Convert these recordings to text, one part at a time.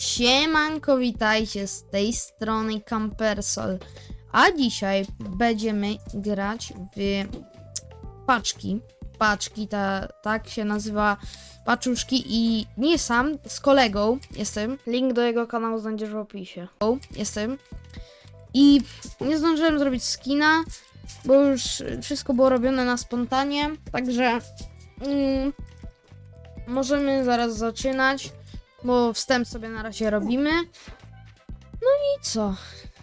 Siemanko, witajcie z tej strony Campersol. A dzisiaj będziemy grać w paczki. Paczki, ta, tak się nazywa paczuszki i nie sam, z kolegą jestem. Link do jego kanału znajdziesz w opisie. O, jestem. I nie zdążyłem zrobić skina, bo już wszystko było robione na spontanie, także mm, możemy zaraz zaczynać, bo wstęp sobie na razie robimy. No i co?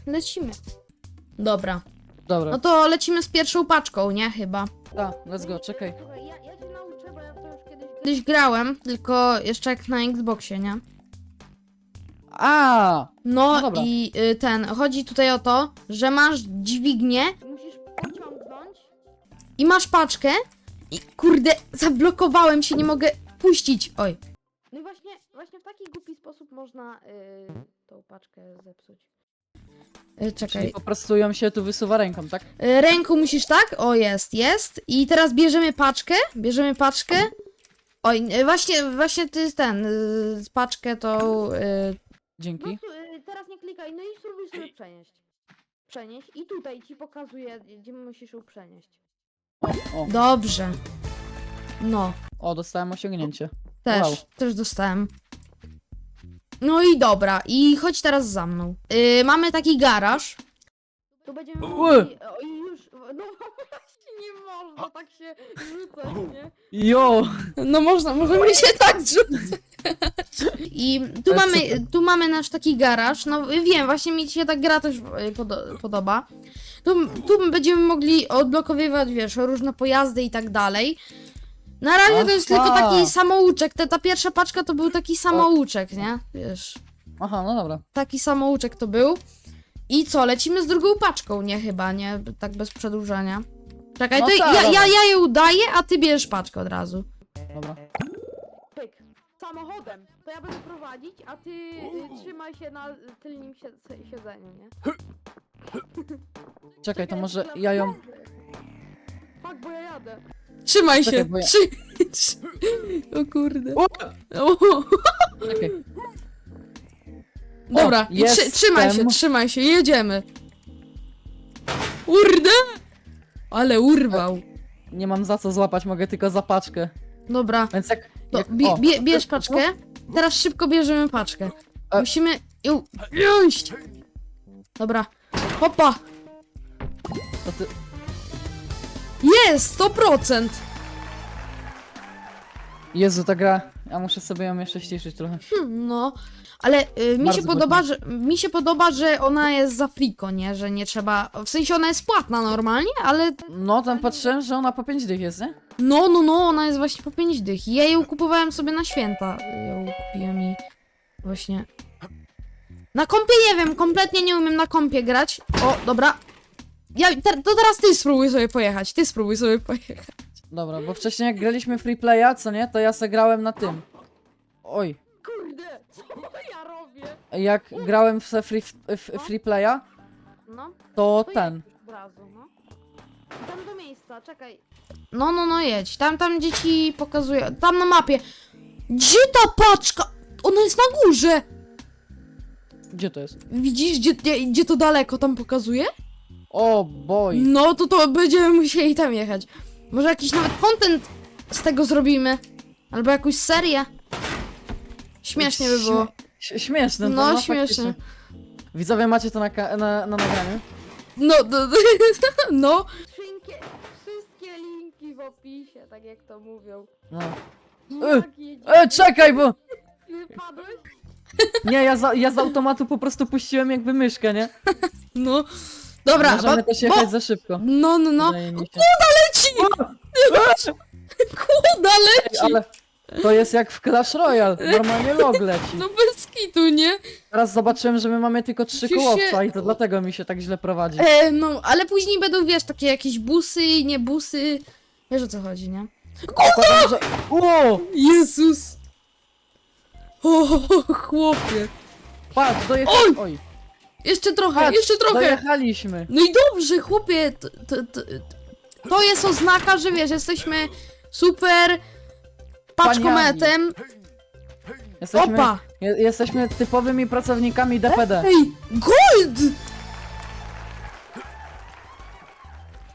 Lecimy. Dobra. Dobra, No to lecimy z pierwszą paczką, nie? Chyba. tak, let's go, czekaj. Słuchaj, ja, ja cię nauczę, bo ja to już kiedyś... Kiedyś grałem, tylko jeszcze jak na Xboxie, nie? A, No, No dobra. i y, ten, chodzi tutaj o to, że masz dźwignię. Musisz pociągnąć. I masz paczkę. I kurde, zablokowałem się, nie mogę puścić. Oj. No i właśnie, właśnie w taki głupi sposób można y, tą paczkę zepsuć. Y, czekaj. czyli po prostu ją się tu wysuwa ręką, tak? Y, Ręką musisz tak? O, jest, jest. I teraz bierzemy paczkę. Bierzemy paczkę. Oj, y, właśnie, właśnie ty ten, y, paczkę tą. Y, Dzięki. y, teraz nie klikaj, no i spróbuj sobie przenieść. Przenieść i tutaj ci pokazuje, gdzie musisz ją przenieść. O, o, Dobrze. No, o, dostałem osiągnięcie. Też, Wow. też dostałem. No i dobra, i chodź teraz za mną. Y, mamy taki garaż. Tu będziemy Ue. mogli... O, i już, no właśnie nie można tak się rzucać, nie? Jo! No można, możemy się tak rzucać. I tu Ale mamy, tu mamy nasz taki garaż. No wiem, właśnie mi się ta gra też e, podo podoba. Tu, tu będziemy mogli odblokowywać, wiesz, różne pojazdy i tak dalej. Na razie to jest Aha. tylko taki samouczek. Ta, ta pierwsza paczka to był taki samouczek, nie? Wiesz, Aha, no dobra. taki samouczek to był. I co, lecimy z drugą paczką, nie chyba, nie? Tak bez przedłużania. Czekaj, No to tak, ja, ja, dobra. ja je udaję, a ty bierzesz paczkę od razu. Dobra. Pyk. Samochodem. To ja będę prowadzić, a ty y, trzymaj się na tylnym sie siedzeniu, nie? Czekaj, to może ja ją... Fuck, bo ja jadę. Trzymaj Czekaj, się. bo ja- Trzy... trzy- O kurde. O! Czekaj. Dobra, i trzy, trzymaj się, trzymaj się, jedziemy. Kurde! Ale urwał. Nie mam za co złapać, mogę tylko za paczkę. Dobra, Więc jak... to jak bie, o, bie, bierz paczkę. Teraz szybko bierzemy paczkę. E. Musimy ją wziąć. Dobra, hopa. To ty... Jest, 100%! Jezu, ta gra... Ja muszę sobie ją jeszcze ściszyć trochę. Hmm, no, ale y, mi Bardzo się podoba, że mi się podoba, że ona jest za friko, nie? Że nie trzeba. W sensie ona jest płatna normalnie, ale. No, tam patrzyłem, że ona po 5 dych jest, nie? No, no, no, ona jest właśnie po 5 dych. Ja ją kupowałem sobie na święta. Ją kupiłem i właśnie. Na kompie nie wiem, kompletnie nie umiem na kompie grać. O, dobra. Ja, te, to teraz ty spróbuj sobie pojechać. Ty spróbuj sobie pojechać. Dobra, bo wcześniej jak graliśmy free playa, co nie, to ja se grałem na tym. Oj. Kurde, co ja robię? Jak grałem w se free, w free playa, No. to To ten... jedź Od razu, no. Tam do miejsca, czekaj. No, no, no jedź. Tam, tam dzieci pokazuje. Tam na mapie. Gdzie ta paczka? Ona jest na górze. Gdzie to jest? Widzisz, gdzie, gdzie, gdzie to daleko tam pokazuje? O, boj. No, to to będziemy musieli tam jechać. Może jakiś nawet content z tego zrobimy. Albo jakąś serię. Śmiesznie by było. Śmie- Śmieszne. to No, no, śmiesznie. faktycznie. Widzowie, macie to na, ka- na, na nagraniu? No, do, do, no. Wszystkie linki w opisie, tak jak to mówią. No. Jak E, czekaj, bo... Wypadłeś? Nie, ja, za, ja z automatu po prostu puściłem jakby myszkę, nie? No. Dobra, Możemy bo, też bo, jechać za szybko. no, no, no. Wydaje mi się. Leci! Kuda leci! Ale to jest jak w Clash Royale. Normalnie log leci. No bez kitu, nie? Teraz zobaczyłem, że my mamy tylko trzy kołowca się- i to dlatego mi się tak źle prowadzi. E, no, ale później będą, wiesz, takie jakieś busy, nie busy. Wiesz o co chodzi, nie? Zakładam, że... O! Jezus! O, chłopie. Patrz, dojechaliśmy. Oj, Jeszcze trochę, patrz, jeszcze trochę. dojechaliśmy. No i dobrze, chłopie. To, to, to, to jest oznaka, że wiesz, jesteśmy super paczkometem. Jesteśmy, Opa! je, jesteśmy typowymi pracownikami DPD. Ej, gold!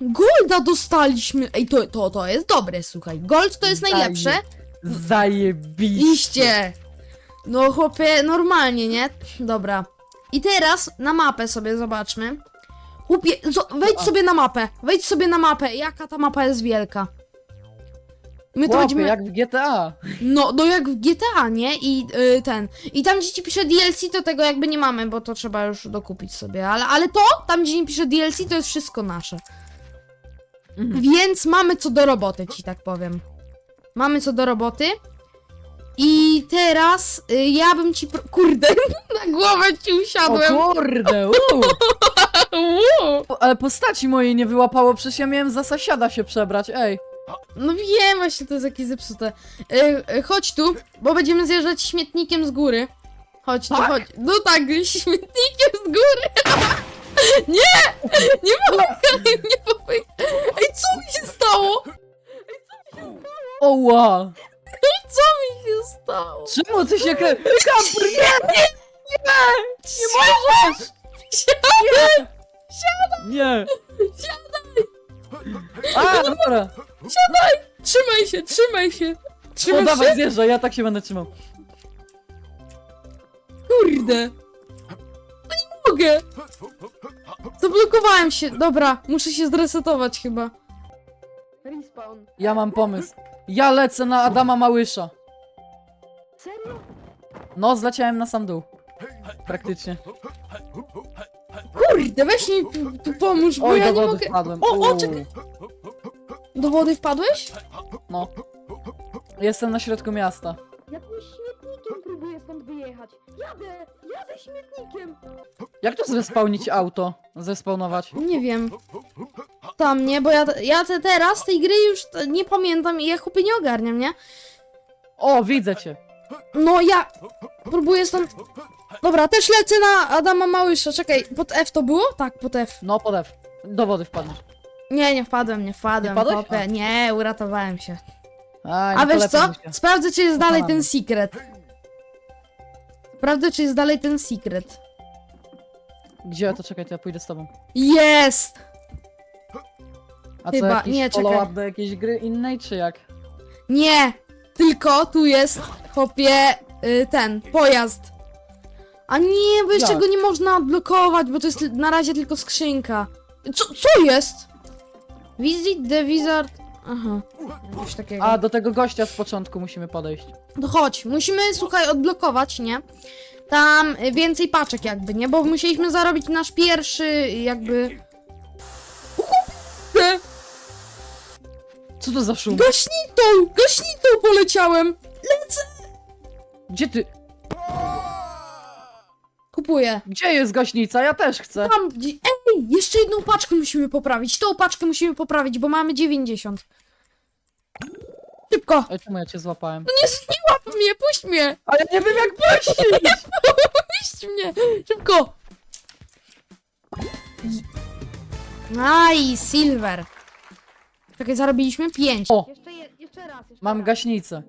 Golda dostaliśmy. Ej, to, to, to jest dobre, słuchaj. Gold to jest najlepsze. Zajebiście. Iście! No chłopie, normalnie, nie? Dobra. I teraz na mapę sobie zobaczmy. Chłopie, wejdź sobie na mapę. Wejdź sobie na mapę. Jaka ta mapa jest wielka. My to Chłopie, będziemy... jak w GTA. No, no jak w GTA, nie? I y, ten. I tam, gdzie ci pisze DLC, to tego jakby nie mamy, bo to trzeba już dokupić sobie. Ale, ale to, tam gdzie nie pisze DLC, to jest wszystko nasze. Mhm. Więc mamy co do roboty, ci tak powiem. Mamy co do roboty. I teraz y, ja bym ci. Pro... Kurde, na głowę ci O usiadłem. kurde, uuu. Ale postaci mojej nie wyłapało, przecież ja miałem za sasiada się przebrać, ej. No wiem, właśnie to jest jakieś zepsute. Y, y, chodź tu, bo będziemy zjeżdżać śmietnikiem z góry. Chodź tu, Tak? chodź. No tak, śmietnikiem z góry. nie! Nie mogę, nie mogę. Ej, co mi się stało? Oła. Co mi się stało? Czemu ty się krę... Kamper, nie, nie, nie, nie możesz. Nie. Nie. Siadaj! A, dobra. Trzymaj się, trzymaj się. O, Trzymaj dawaj, się. zjeżdżaj, ja tak się będę trzymał. Kurde. No nie mogę. Zablokowałem się. Dobra, muszę się zresetować chyba. Respawn. Ja mam pomysł. Ja lecę na Adama Małysza. Serio? No, zleciałem na sam dół. Praktycznie. Kurde, weź mi tu, tu pomóż, bo Oj, ja do nie wody mogę. wpadłem. O, o, Uuu. czekaj. Do wody wpadłeś? No. Jestem na środku miasta. Jakimś śmietnikiem próbuję stąd wyjechać. Jadę! Jadę śmietnikiem! Jak tu zespałnić auto? Zespawnować? Nie wiem. Tam nie, bo ja, ja te teraz tej gry już t- nie pamiętam i ja chłopie nie ogarniam, nie? O, widzę cię. No ja próbuję stąd... Dobra, też lecę na Adama Małysza, czekaj, pod F to było? Tak, pod F. No, podew. Do wody wpadniesz. Nie, nie wpadłem, nie wpadłem, Nie wpadłeś? chłopie, A. nie, uratowałem się. A, A nie wiesz co? się. Sprawdzę, czy jest dalej ten secret. Sprawdzę, czy jest dalej ten secret. Gdzie? To czekaj, to ja pójdę z tobą. Jest! A Chyba- co, jakiś nie, czekaj. follow-up do jakiejś gry innej, czy jak? Nie! Tylko tu jest, chłopie, y, ten, pojazd. A nie, bo jeszcze Jak? go nie można odblokować, bo to jest na razie tylko skrzynka. Co, co jest? Visit the wizard... Aha, coś takiego. A, do tego gościa z początku musimy podejść. To chodź, musimy, słuchaj, odblokować, nie? Tam y, więcej paczek jakby, nie? Bo musieliśmy zarobić nasz pierwszy, jakby... Co to za szum? Gaśnicą! Gaśnicą poleciałem! Gdzie ty? Kupuję. Gdzie jest gaśnica? Ja też chcę. Tam, gdzie... Ej, jeszcze jedną paczkę musimy poprawić. Tą paczkę musimy poprawić, bo mamy 90. Szybko! Ej, czemu ja cię złapałem? Nie, nie łap mnie, puść mnie! Ale ja nie wiem jak puścić! Puść mnie! Szybko! Aj, silver. Czekaj, zarobiliśmy 5. O, Jeszcze, je, jeszcze raz, jeszcze mam raz. gaśnicę.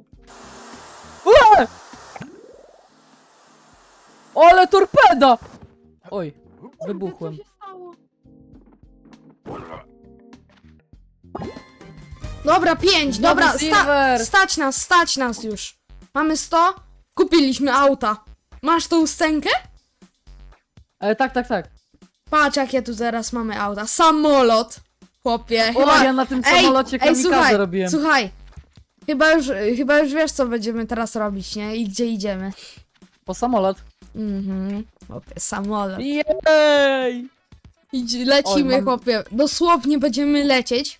Ue! Ale torpeda! Oj, wybuchłem. Co się stało? Dobra, 5, dobra, sta silver. stać nas, stać nas już. Mamy 100, kupiliśmy auta. Masz tą scenkę? Ale tak, tak, tak. Patrz, jakie tu zaraz mamy auta. Samolot, chłopie. O, ja na tym samolocie ej, kamikadze słuchaj, robiłem. słuchaj. Chyba już, chyba już wiesz, co będziemy teraz robić, nie? I gdzie idziemy. Po samolot. Mhm, chłopie, samolot. Jej! Idzie, lecimy, Oj, mam- chłopie. Dosłownie będziemy lecieć.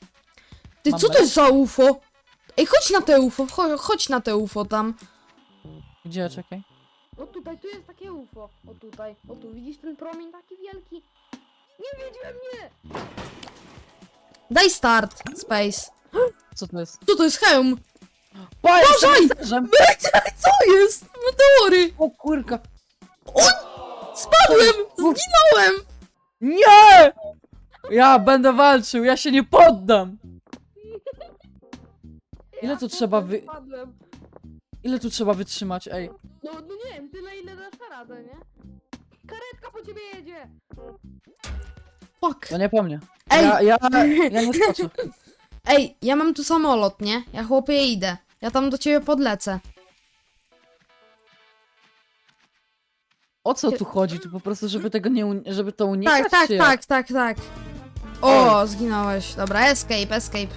Ty, Mam co to jest za UFO? Ej, chodź na te UFO, chodź, chodź na te UFO tam. Gdzie, czekaj? O tutaj, tu jest takie UFO. O tutaj, o tu, widzisz ten promień taki wielki? Nie wiedziałem, nie! Daj start, Space. Co to jest? Co to jest hełm? Uważaj! Co jest? Meteory! O kurka! Spadłem! Zginąłem! Nie! Ja będę walczył, ja się nie poddam! Ile tu trzeba wy- spadłem. Ile tu trzeba wytrzymać, ej? No, no nie wiem, tyle ile dasz radę, nie? Karetka po ciebie jedzie! Fuck. To nie po mnie. Ej! Ja, ja, ja nie skoczę. Ej, ja mam tu samolot, nie? Ja chłopie idę. Ja tam do ciebie podlecę. O co tu chodzi? Tu po prostu, żeby tego nie, żeby to unikać? Tak, tak, czy jak? tak, tak, tak. O, zginąłeś. Dobra, escape, escape.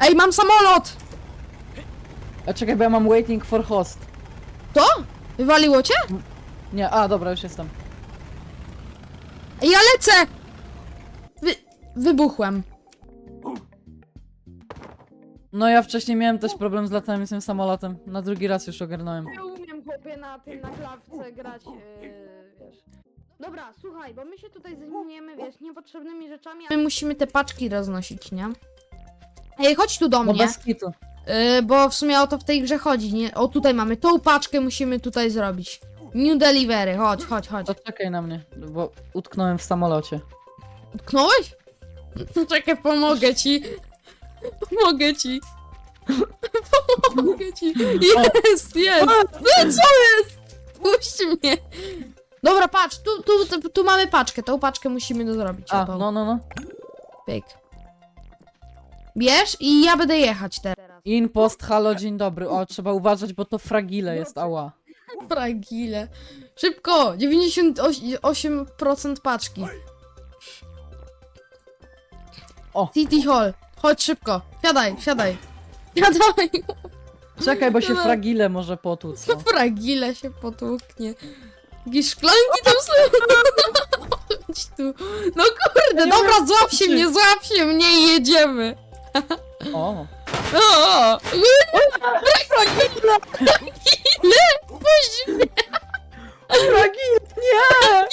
Ej, mam samolot! A czekaj, bo ja mam waiting for host. To? Wywaliło cię? Nie, a dobra, już jestem. Ej, ja lecę! Wy... Wybuchłem. No ja wcześniej miałem też problem z lataniem tym samolotem. Na drugi raz już ogarnąłem. Ja umiem chłopie na tym, na klawce grać, yy, wiesz. Dobra, słuchaj, bo my się tutaj zajmujemy, wiesz, niepotrzebnymi rzeczami, My musimy te paczki roznosić, nie? Ej, chodź tu do No mnie. bez kitu. Yy, bo w sumie o to w tej grze chodzi, nie? O, tutaj mamy tą paczkę, musimy tutaj zrobić. New delivery, chodź, chodź, chodź. To czekaj na mnie, bo utknąłem w samolocie. Utknąłeś? Czekaj, pomogę ci. Pomogę ci. Pomogę ci. Jest, jest. No co jest? Puść mnie. Dobra, patrz, tu, tu, tu, tu mamy paczkę, tą paczkę musimy zrobić. A, no, no, no. Pyk. Bierz i ja będę jechać teraz. teraz. In post, halo, dzień dobry. O, trzeba uważać, bo to fragile jest, ała. Fragile. Szybko! 98% paczki. O. City Hall. Chodź szybko. Wsiadaj, wsiadaj. Wsiadaj. Czekaj, bo się Dobra. fragile może potłuc. No. Fragile się potłuknie. Jakieś szklanki tam są. Chodź tu. No kurde, dobra, złap się mnie, złap się mnie i jedziemy. O, O! Fragile! Puść mnie! fragile, nie!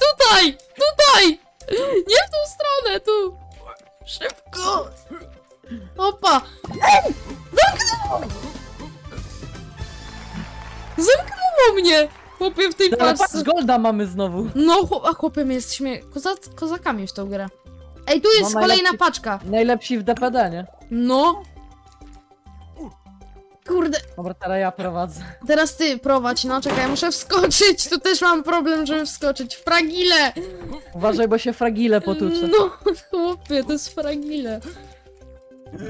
Tutaj! Tutaj! Nie w tą stronę, tu! Szybko! Opa! Ej! Zamknęło! Zamknęło mnie! Chłopie w tej Teraz paczce. patrz, golda mamy znowu. No, chłop, a chłopie, my jesteśmy koza kozakami w tą grę. Ej, tu jest No, kolejna paczka. Najlepsi w DPD, nie? No. Kurde, Dobra, teraz ja prowadzę. teraz ty prowadź, no czekaj, muszę wskoczyć. Tu też mam problem, żeby wskoczyć. Fragile! Uważaj, bo się fragile potłucze. No, chłopie, to jest fragile.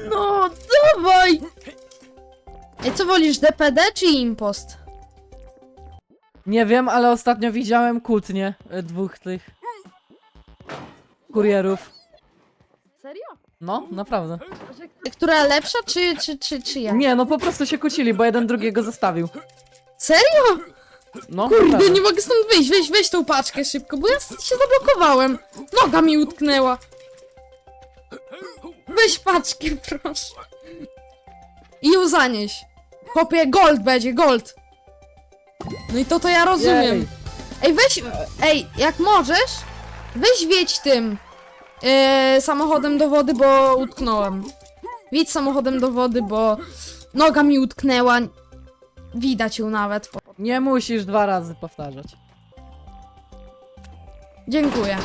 No, dawaj! Ej, co wolisz, DPD czy impost? Nie wiem, ale ostatnio widziałem kłótnie e, dwóch tych kurierów. Serio? No, naprawdę. Która lepsza, czy, czy, czy, czy ja? Nie, no po prostu się kłócili, bo jeden drugiego zostawił. Serio? No, Kurde, naprawdę. nie mogę stąd wyjść, weź, weź tą paczkę szybko, bo ja się zablokowałem. Noga mi utknęła. Weź paczkę, proszę. I ją zanieś. Chłopie, gold będzie, gold. No i to to ja rozumiem. Jej. Ej, weź, ej, jak możesz, weź wiedź tym yy, samochodem do wody, bo utknąłem. Wiedź samochodem do wody, bo noga mi utknęła. Widać ją nawet. Nie musisz dwa razy powtarzać. Dziękuję.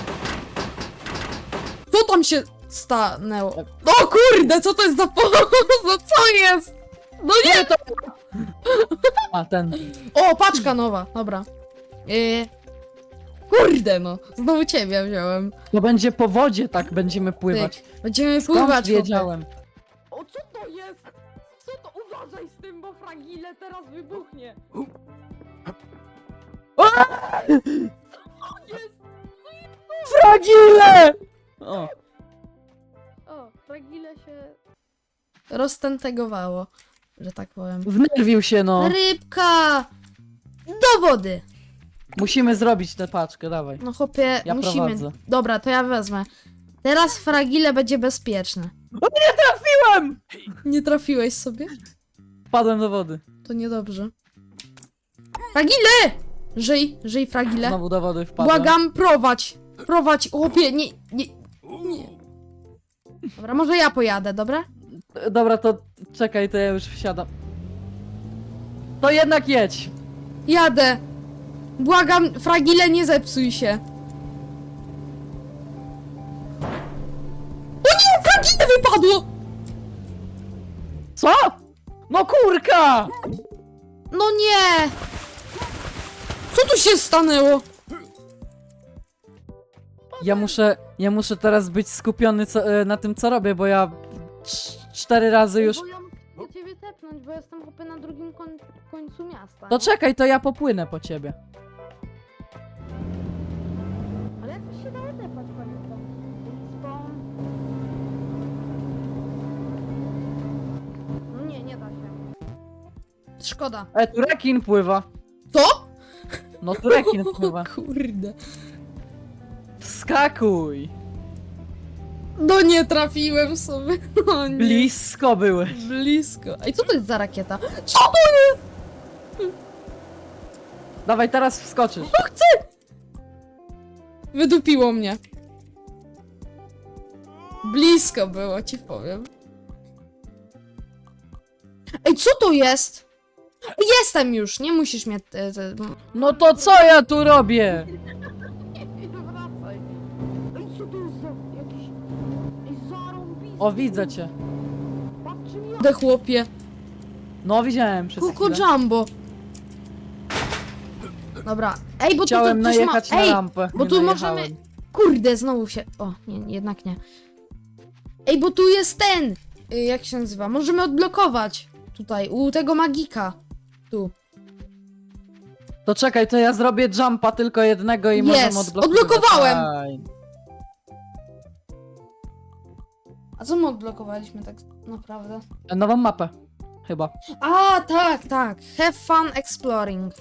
Co tam się stanęło? O kurde, co to jest za poza? Co jest? No nie! to... A, ten. O, paczka nowa, dobra. Yy, kurde no, znowu ciebie wziąłem. To będzie po wodzie tak będziemy pływać. Tyk. Będziemy Skąd pływać. wiedziałem? O, co to jest? Co to? Uważaj z tym, bo fragile teraz wybuchnie. Jest! Fragile! O, O, fragile się... Roztentegowało, że tak powiem. wnerwił się no. Rybka! Do wody! Musimy zrobić tę paczkę, dawaj. No chłopie, Ja musimy. prowadzę. Dobra, to ja wezmę. Teraz fragile będzie bezpieczne. Piłem! Nie trafiłeś sobie? Wpadłem do wody. To niedobrze. Fragile! Żyj, żyj fragile. Znowu do wody wpadłem. Błagam, prowadź. Prowadź, chłopie, nie, nie, nie. Dobra, może ja pojadę, dobra? Dobra, to czekaj, to ja już wsiadam. To jednak jedź. Jadę. Błagam, fragile, nie zepsuj się. O nie, fragile wypadło! Co? No kurka! No nie! Co tu się stanęło? Ja muszę, ja muszę teraz być skupiony co, e, na tym, co robię, bo ja cz- cztery razy już... Bo ja muszę ciebie tepnąć, bo jestem na drugim koń, końcu miasta. To czekaj, to ja popłynę po ciebie. Ale jak to się dało tepać, pamiętam? Spawn. No nie, nie da się. Szkoda. E, tu rekin pływa. Co? No tu rekin O pływa. kurde. Wskakuj! No nie trafiłem sobie. No nie. Blisko byłeś. Blisko. Ej, co to jest za rakieta? Co to jest? Dawaj, teraz wskoczysz. Wydupiło mnie. Blisko było, ci powiem. Ej, co to jest? Jestem już, nie musisz mnie... Te, te, No to co ja tu robię? Nie wracaj. Ej, co to jest za jakiś... Ej, zarąbisty. O, widzę cię. Patrzcie mi de chłopie. No, widziałem przez Kuku chwilę. Jumbo. Dobra. Ej, bo Chciałem tu to, coś ma... najechać na Ej, rampę. bo nie tu najechałem. możemy- kurde, znowu się... O, nie, jednak nie. Ej, bo tu jest ten... y, Jak się nazywa? Możemy odblokować. Tutaj, u tego magika. Tu. To czekaj, to ja zrobię jumpa tylko jednego i Jest, możemy odblokować. odblokowałem. Fajnie. A co my odblokowaliśmy tak naprawdę? Nową mapę. Chyba. A, tak, tak. Have fun exploring.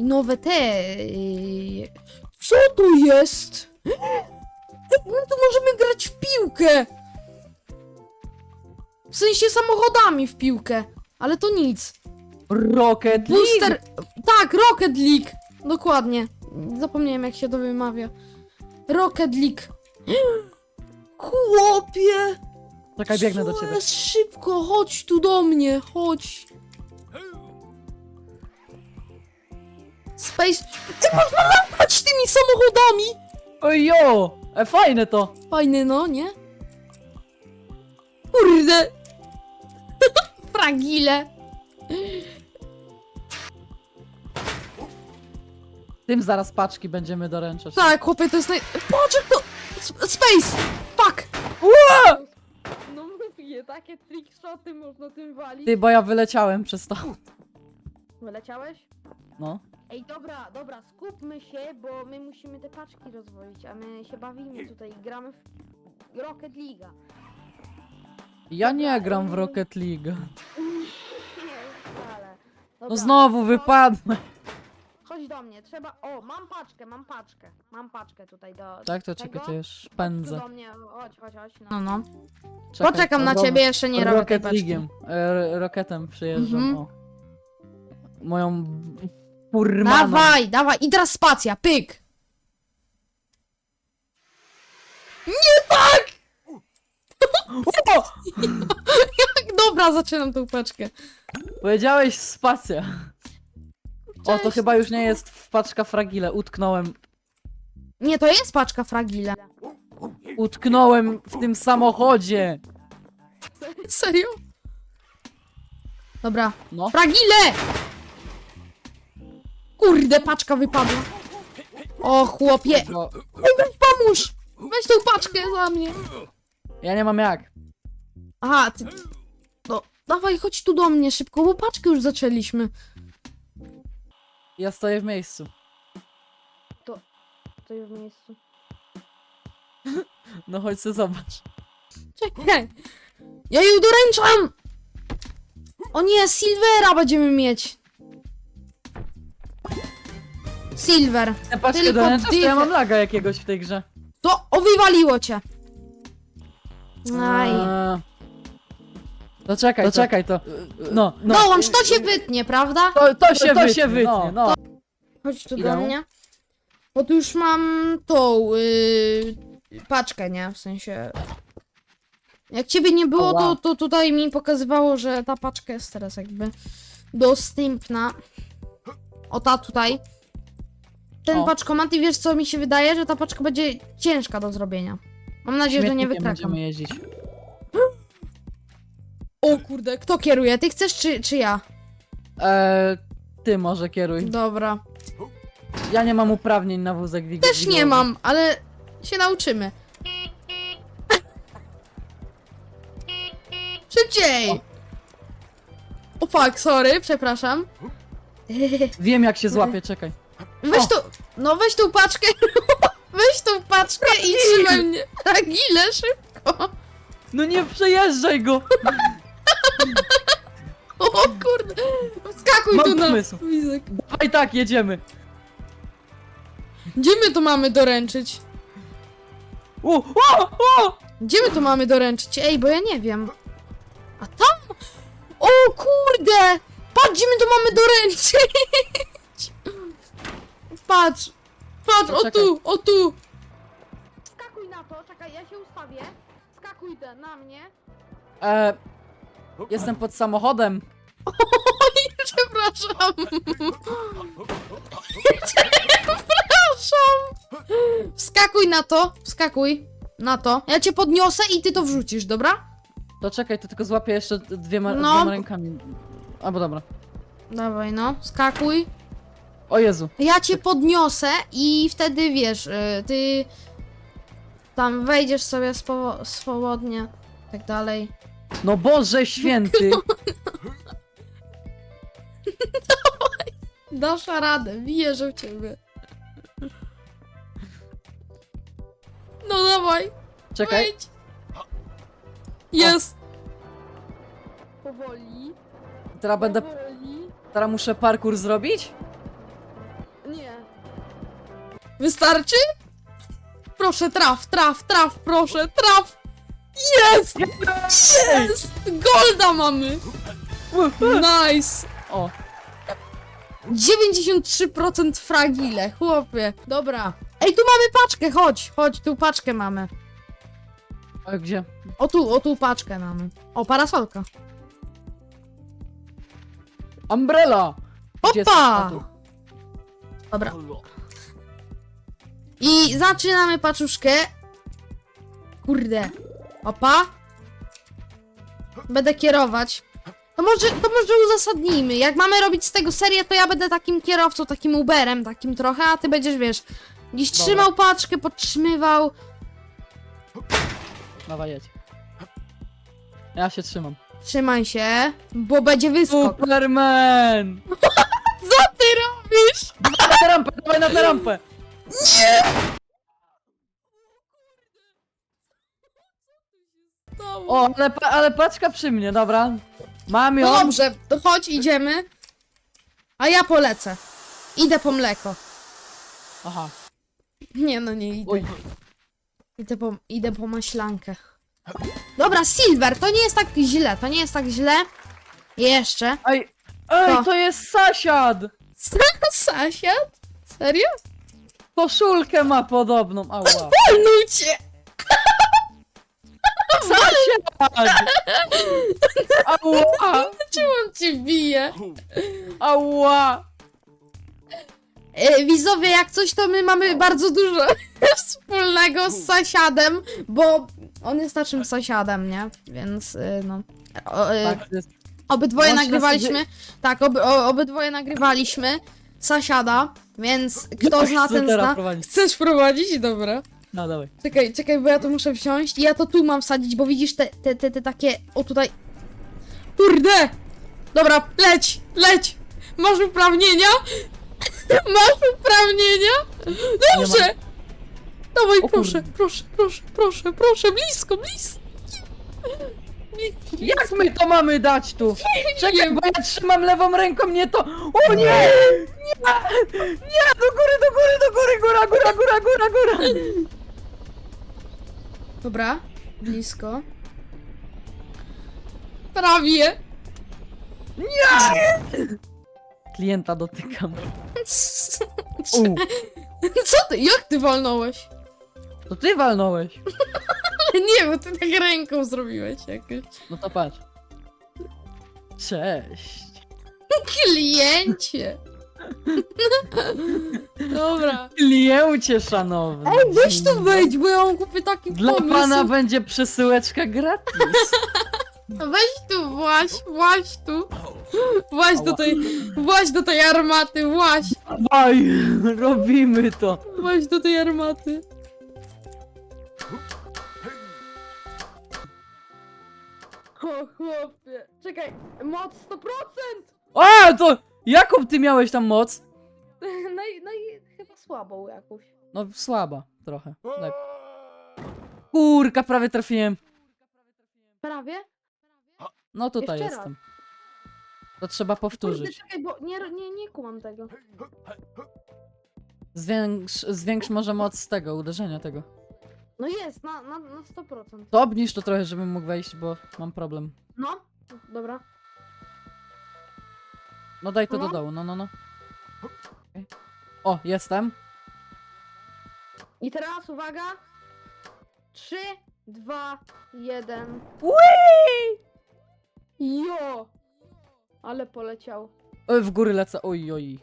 I nowe te... y, Co tu jest? No to możemy grać w piłkę. W sensie samochodami w piłkę. Ale to nic. Rocket League! Booster... Tak, Rocket League. Dokładnie. Zapomniałem jak się to wymawia. Rocket League. Chłopie! Czekaj, biegnę do ciebie. Szybko, chodź tu do mnie, chodź. Space... Ty można latać tymi samochodami! Ojo! E, fajne to! Fajny, no, nie? Kurde! Fragile! Tym zaraz paczki będziemy doręczać. Tak, chłopie, to jest naj... Patrz jak to... S- Space! Fuck! No mówię, takie trickshoty można tym walić. Ty, bo ja wyleciałem przez to. Wyleciałeś? No. Ej, dobra, dobra, skupmy się, bo my musimy te paczki rozwoić, a my się bawimy tutaj, gramy w Rocket League'a. Ja nie gram w Rocket League. Nie, wcale. No znowu wypadłem. Chodź do mnie, trzeba... O, mam paczkę, mam paczkę. Mam paczkę tutaj do... Tak, to czekaj, to już Chodź pędzę. do mnie, chodź, chodź, chodź. No, no. Czekaj, Poczekam na ciebie, jeszcze nie robię tej Rocket paczki. League'iem. E, Rocketem przyjeżdżam, Mhm. o. Moją furmaną. Dawaj, dawaj, i teraz spacja, pyk! Nie tak! O! Dobra, zaczynam tą paczkę. Powiedziałeś spacja. O, to Cześć. chyba już nie jest w paczka fragile. Utknąłem. Nie, to jest paczka fragile. Utknąłem w tym samochodzie. Serio? Dobra. No. Fragile! Kurde, paczka wypadła. O, chłopie. No, Pomóż! Weź tą paczkę za mnie. ja nie mam jak. Aha, ty... No, dawaj, chodź tu do mnie szybko, bo paczkę już zaczęliśmy. Ja stoję w miejscu. To już w miejscu. No chodź se zobacz. Czekaj. Ja ją doręczam! O nie, Silvera będziemy mieć. Silver. Paczkę Tylko doręczasz, to ja mam laga jakiegoś w tej grze. To, o, wywaliło cię. Aj. Eee. To czekaj, to czekaj, to. No, no. Dołącz, to się wytnie, prawda? To, to się, to wytnie, się no. no. Chodź tu do mnie. Bo tu już mam tą yy, paczkę, nie? W sensie... Jak ciebie nie było, to, to tutaj mi pokazywało, że ta paczka jest teraz jakby dostępna. O ta tutaj. Ten O. paczkomat i wiesz co mi się wydaje, że ta paczka będzie ciężka do zrobienia. Mam nadzieję, że nie wykrakam. będziemy jeździć. O kurde, kto kieruje? Ty chcesz czy, czy ja? Eee, ty może kieruj. Dobra. Ja nie mam uprawnień na wózek wig- Też nie mam, ale się nauczymy. Szybciej! O fuck, sorry, przepraszam. Wiem jak się złapie, czekaj. Weź O. tu, no weź tą paczkę, weź tą paczkę i trzymaj mnie. Tak, ile szybko. No nie przejeżdżaj go! O kurde, skakuj Mam tu na pomysł. wizek. Dawaj tak, jedziemy. Gdzie my to mamy doręczyć? O, o, o! Gdzie my to mamy doręczyć? Ej, bo ja nie wiem. A tam? O kurde! Patrz, gdzie my to mamy doręczyć! Patrz! Patrz, o Poczekaj. tu, o tu! Skakuj na to, czekaj, ja się ustawię. Skakuj te, na mnie. Eee, jestem pod samochodem. Oj, przepraszam! Przepraszam! Wskakuj na to, wskakuj na to. Ja cię podniosę i ty to wrzucisz, dobra? To czekaj, to tylko złapię jeszcze dwiema, No. dwiema rękami. Albo dobra. Dawaj, no, skakuj. O Jezu. Ja cię podniosę i wtedy wiesz, y, ty tam wejdziesz sobie spo- swobodnie, tak dalej. No Boże święty! Dasz radę, wierzę w ciebie. No dawaj, Czekaj. wejdź. Jest. Powoli. Teraz będę. Powoli. Teraz muszę parkour zrobić? Wystarczy? Proszę, traf, traf, traf, proszę, traf. Jest! Jest! Golda mamy! Nice! O, 93% fragile, chłopie. Dobra. Ej, tu mamy paczkę, chodź, chodź, tu paczkę mamy. a gdzie? O tu, o tu paczkę mamy. O, parasolka. Umbrella! Gdzie jest? Opa! Tu. Dobra. I zaczynamy paczuszkę. Kurde. Opa. Będę kierować. To może, to może uzasadnijmy. Jak mamy robić z tego serię, to ja będę takim kierowcą, takim Uberem, takim trochę, a ty będziesz, wiesz, gdzieś Dobra. trzymał paczkę, podtrzymywał. Dawaj, jedź. Ja się trzymam. Trzymaj się, bo będzie wyskok. Superman! Co ty robisz? Na tę rampę, dawaj na tę rampę! O, ale, pa- ale paczka przy mnie, dobra. Mam ją. No dobrze, to chodź, idziemy. A ja polecę. Idę po mleko. Aha. Nie, no nie idę. Oj. Idę po, idę po maślankę. Dobra, Silver, to nie jest tak źle, to nie jest tak źle. Jeszcze. Ej, ej, Co? to jest sasiad! Sasiad? Serio? Koszulkę ma podobną, ała. Palnął cię! Sasiad! Ała! Czemu on cię bije? Ała! E, widzowie, jak coś, to my mamy bardzo dużo wspólnego z sąsiadem, bo on jest naszym sąsiadem, nie? Więc, y, no. O, y, Tak, to jest. Obydwoje Łącznie nagrywaliśmy. Tak, oby, o, obydwoje nagrywaliśmy sąsiada, więc kto zna, ten zna. prowadzić. Chcesz prowadzić? Dobra. No dawaj. Czekaj, czekaj, bo ja to muszę wsiąść. I ja to tu mam wsadzić, bo widzisz te, te, te, te takie. O tutaj. Kurde! Dobra, leć! Leć! Masz uprawnienia? Masz uprawnienia? Dobrze! Dawaj, proszę, proszę, proszę, proszę, proszę, blisko, blisko. Jak my to mamy dać tu? Czekaj, bo ja trzymam lewą ręką, nie to. O nie! Nie! Nie! Do góry, do góry, do góry! Góra, góra, góra, góra, góra! Dobra, blisko. Prawie. Klienta dotykam. Co ty? Jak ty walnąłeś? to ty walnąłeś. Nie, bo ty tak ręką zrobiłeś jakoś. No to patrz. Cześć. Kliencie. Dobra. Kliencie szanowny. Ej, weź tu wejdź, bo ja mam kupy taki Dla pomysł. pana będzie przesyłeczka gratis. Weź tu, właź, właź tu. Właź do tej, właź do tej armaty, właź. Dawaj, robimy to. Właź do tej armaty. O chłopie. Czekaj, moc 100%! A, to jaką ty miałeś tam moc? No i, no i chyba słabą jakąś. No słaba trochę. Tak. Kurka, prawie trafiłem. Prawie? No tutaj Jeszcze raz. jestem. To trzeba Kurde, powtórzyć. czekaj, bo nie, nie, nie kumam tego. Zwiększ, zwiększ może moc tego, uderzenia tego. No jest, na, na, na 100%. To obniż to trochę, żebym mógł wejść, bo mam problem. No, dobra. No daj to do No. dołu, no no no. Okej. O, jestem. I teraz uwaga. 3, 2, 1. Jo! Ale poleciał. Oj, w góry lecę, oj, oj.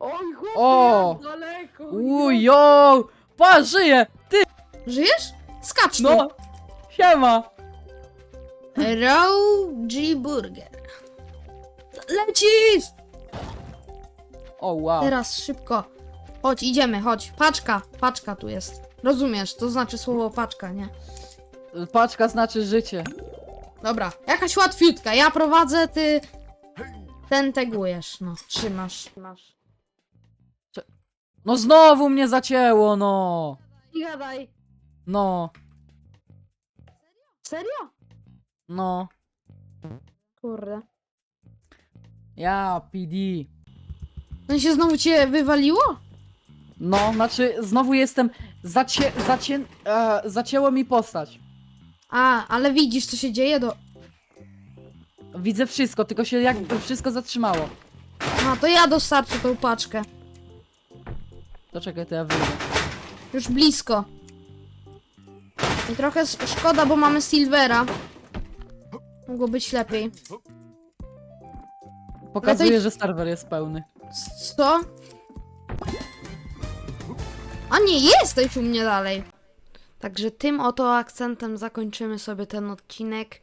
Oj, chłopie, O! jak daleko. Ujo! Pa, żyję! Ty, Żyjesz? Skacz tu. no! Siema! G Burger. Lecisz! O, wow. Teraz szybko. Chodź, idziemy, chodź. Paczka, paczka tu jest. Rozumiesz, to znaczy słowo paczka, nie? Paczka znaczy życie. Dobra, jakaś łatwiutka. Ja prowadzę, ty ten tegujesz, no, trzymasz. Masz. No znowu mnie zacięło, no! I gadaj. No, Serio? no. Kurde. Ja, PD. No i się znowu cię wywaliło? No, znaczy, znowu jestem. Zacie, zacię, e, zacięło mi postać. A, ale widzisz, co się dzieje do... Widzę wszystko, tylko się jakby wszystko zatrzymało. A, to ja dostarczę tą paczkę. To czekaj, to ja wyjdę. Już blisko. I trochę szkoda, bo mamy Silvera. Mogło być lepiej. Pokazuje, Ale to- że serwer jest pełny. Co? A nie, jesteś u mnie dalej. Także tym oto akcentem zakończymy sobie ten odcinek.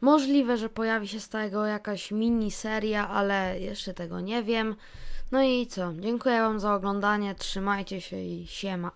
Możliwe, że pojawi się z tego jakaś miniseria, ale jeszcze tego nie wiem. No i co? Dziękuję Wam za oglądanie, trzymajcie się i siema.